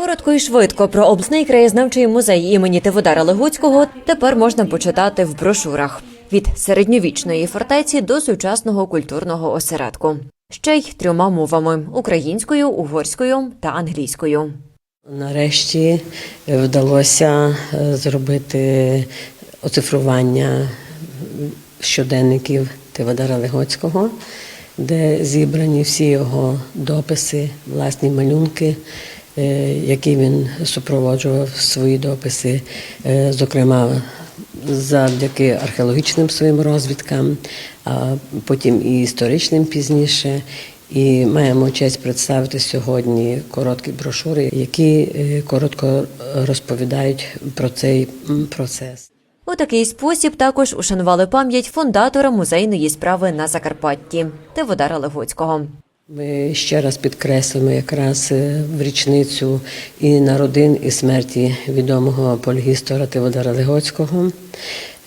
Коротко і швидко про обласний краєзнавчий музей імені Тиводара Легуцького тепер можна почитати в брошурах від середньовічної фортеці до сучасного культурного осередку. Ще й трьома мовами українською, угорською та англійською. Нарешті е, вдалося е, зробити оцифрування щоденників Тиводара Легоцького, де зібрані всі його дописи, власні малюнки, е, які він супроводжував свої дописи, е, зокрема завдяки археологічним своїм розвідкам, а потім і історичним пізніше. І маємо честь представити сьогодні короткі брошури, які е, коротко розповідають про цей процес. У такий спосіб також ушанували пам'ять фундатора музейної справи на Закарпатті Тиводара Легоцького. Ми ще раз підкреслимо якраз е, в річницю і народин, і смерті відомого полігістора Тиводара Легоцького,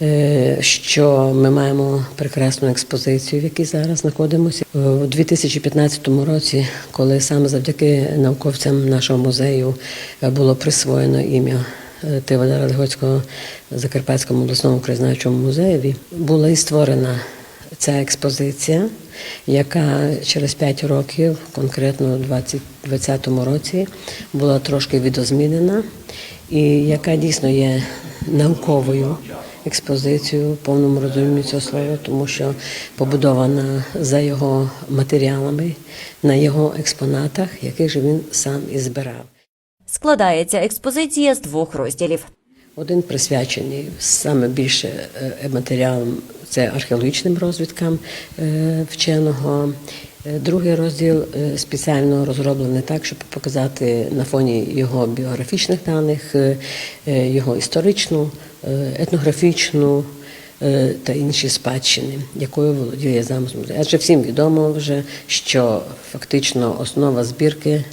е, що ми маємо прекрасну експозицію, в якій зараз знаходимося. Е, У 2015 році, коли саме завдяки науковцям нашого музею було присвоєно ім'я Тиводара Легоцького Закарпатському обласному краєзнавчому музеєві, була і створена ця експозиція, яка через 5 років, конкретно у 2020 році, була трошки відозмінена, і яка дійсно є науковою експозицією в повному розумінні цього слова, тому що побудована за його матеріалами, на його експонатах, яких же він сам і збирав. Складається експозиція з двох розділів. Один присвячений саме більше е, матеріалам, це археологічним розвідкам е, вченого. Е, Другий розділ е, спеціально розроблений так, щоб показати на фоні його біографічних даних, його історичну, етнографічну та інші спадщини, якою володіє замок музею. Адже всім відомо вже, що фактично основа збірки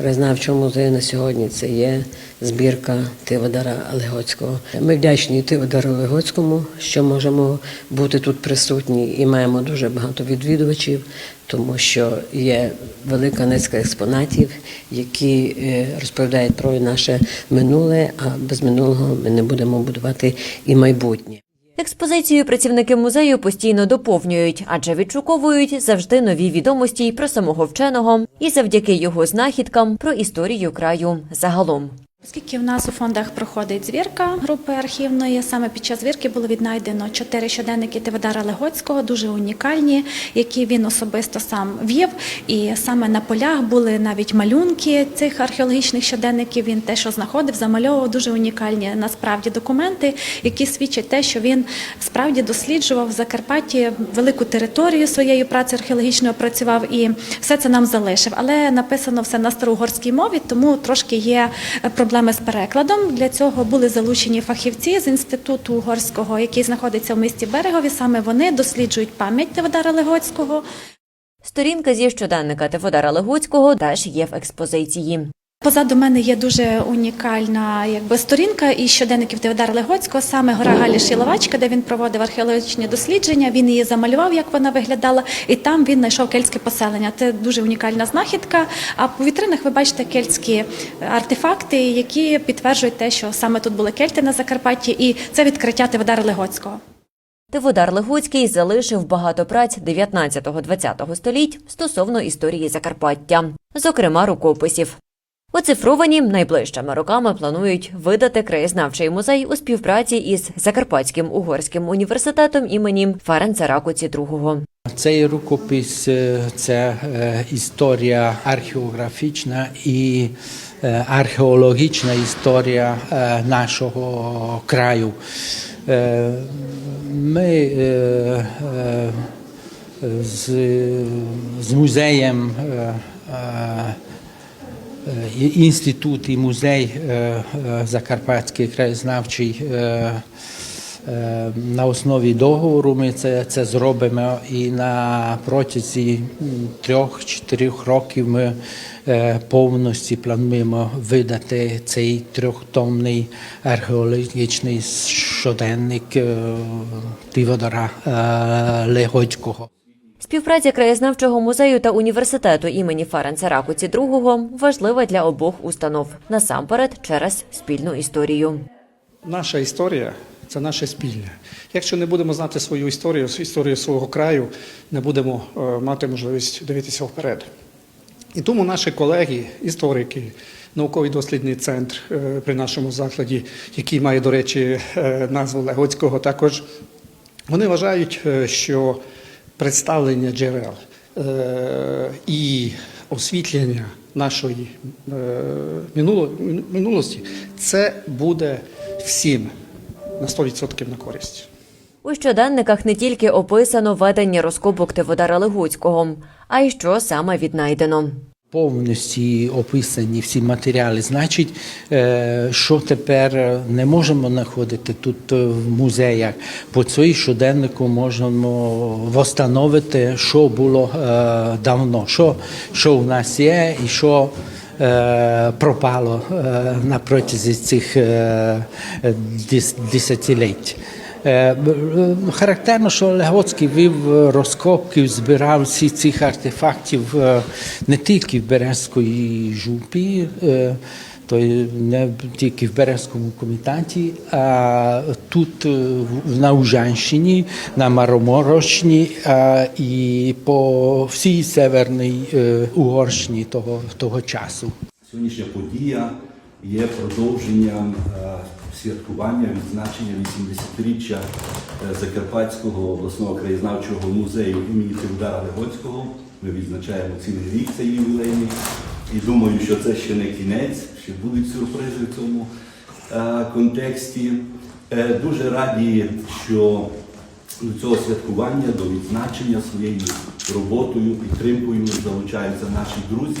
краєзнавчого музею на сьогодні це є збірка Тиводара Легоцького. Ми вдячні Тиводару Легоцькому, що можемо бути тут присутні і маємо дуже багато відвідувачів, тому що є велика низка експонатів, які е, розповідають про наше минуле, а без минулого ми не будемо будувати і майбутнє. Експозицію працівники музею постійно доповнюють, адже відшуковують завжди нові відомості про самого вченого і завдяки його знахідкам про історію краю загалом. Оскільки в нас у фондах проходить звірка групи архівної, саме під час звірки було віднайдено чотири щоденники Тиводара Легоцького, дуже унікальні, які він особисто сам вів. І саме на полях були навіть малюнки цих археологічних щоденників. Він те, що знаходив, замальовував дуже унікальні насправді документи, які свідчать те, що він справді досліджував в Закарпатті велику територію своєю працею археологічною працював і все це нам залишив. Але написано все на староугорській мові, тому трошки є проблеми з перекладом. Для цього були залучені фахівці з інституту угорського, який знаходиться в місті Берегові. Саме вони досліджують пам'ять Теводара Легоцького. Сторінка зі щоденника Тиводара Легоцького теж є в експозиції. Позаду мене є дуже унікальна якби сторінка із щоденників Теодора Легоцького, саме гора Галі Шіловачка, де він проводив археологічні дослідження. Він її замалював, як вона виглядала, і там він знайшов кельтське поселення. Це дуже унікальна знахідка. А по вітринах ви бачите кельтські артефакти, які підтверджують те, що саме тут були кельти на Закарпатті, і це відкриття Теодора Легоцького. Тиводар Легуцький залишив багато праць 19-20 століть стосовно історії Закарпаття, зокрема рукописів. Оцифровані найближчими роками планують видати краєзнавчий музей у співпраці із Закарпатським угорським університетом імені Ференца Ракуці II. Цей рукопис е, це е, історія археографічна і е, археологічна історія нашого краю. Ми з, з музеєм Інститут і музей е, е, Закарпатський краєзнавчий е, е, на основі договору ми це, це зробимо і на протязі трьох-чотирьох років ми е, повністю плануємо видати цей трьохтомний археологічний щоденник е, Тиводора е, Легоцького. Співпраця краєзнавчого музею та університету імені Ференца Ракуці II важлива для обох установ насамперед через спільну історію. Наша історія це наше спільне. Якщо не будемо знати свою історію, історію свого краю, не будемо е, мати можливість дивитися вперед. І тому наші колеги, історики, науковий дослідний центр е, при нашому закладі, який має, до речі, е, назву Легоцького, також вони вважають, що представлення джерел е, і освітлення нашої е, минуло- минулості це буде всім на 100% на користь. У щоденниках не тільки описано ведення розкопок Теводара Легуцького, а й що саме віднайдено. Повністю описані всі матеріали. Значить, е, що тепер не можемо знаходити тут е, в музеях. По цій щоденнику можемо встановити, що було е, давно, що, що у нас є і що. е, Пропало е, на протязі цих е, десятиліть. Характерно, що Легоцький вів розкопки, збирав всі цих артефактів не тільки в Березької жупі, то не тільки в Березькому комітеті, а тут на Ужанщині, на Мароморощині і по всій Северній Угорщині того, того часу. Сьогоднішня подія є продовженням е, святкування відзначення 80-річчя е, Закарпатського обласного краєзнавчого музею імені Теодора Легоцького. Ми відзначаємо цілий рік цей ювілейний. І думаю, що це ще не кінець, ще будуть сюрпризи в цьому е, контексті. Дуже раді, що до цього святкування, до відзначення своєю роботою, підтримкою залучаються наші друзі.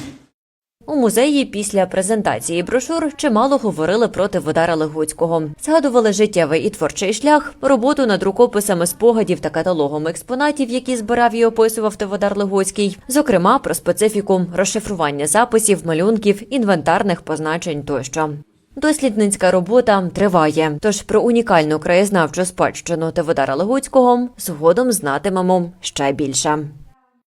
У музеї після презентації брошур чимало говорили про Тиводара Легуцького. Згадували життєвий і творчий шлях, роботу над рукописами спогадів та каталогом експонатів, які збирав і описував Тиводар Легуцький, зокрема про специфіку розшифрування записів, малюнків, інвентарних позначень тощо. Дослідницька робота триває, тож про унікальну краєзнавчу спадщину Тиводара Легуцького згодом знатимемо ще більше.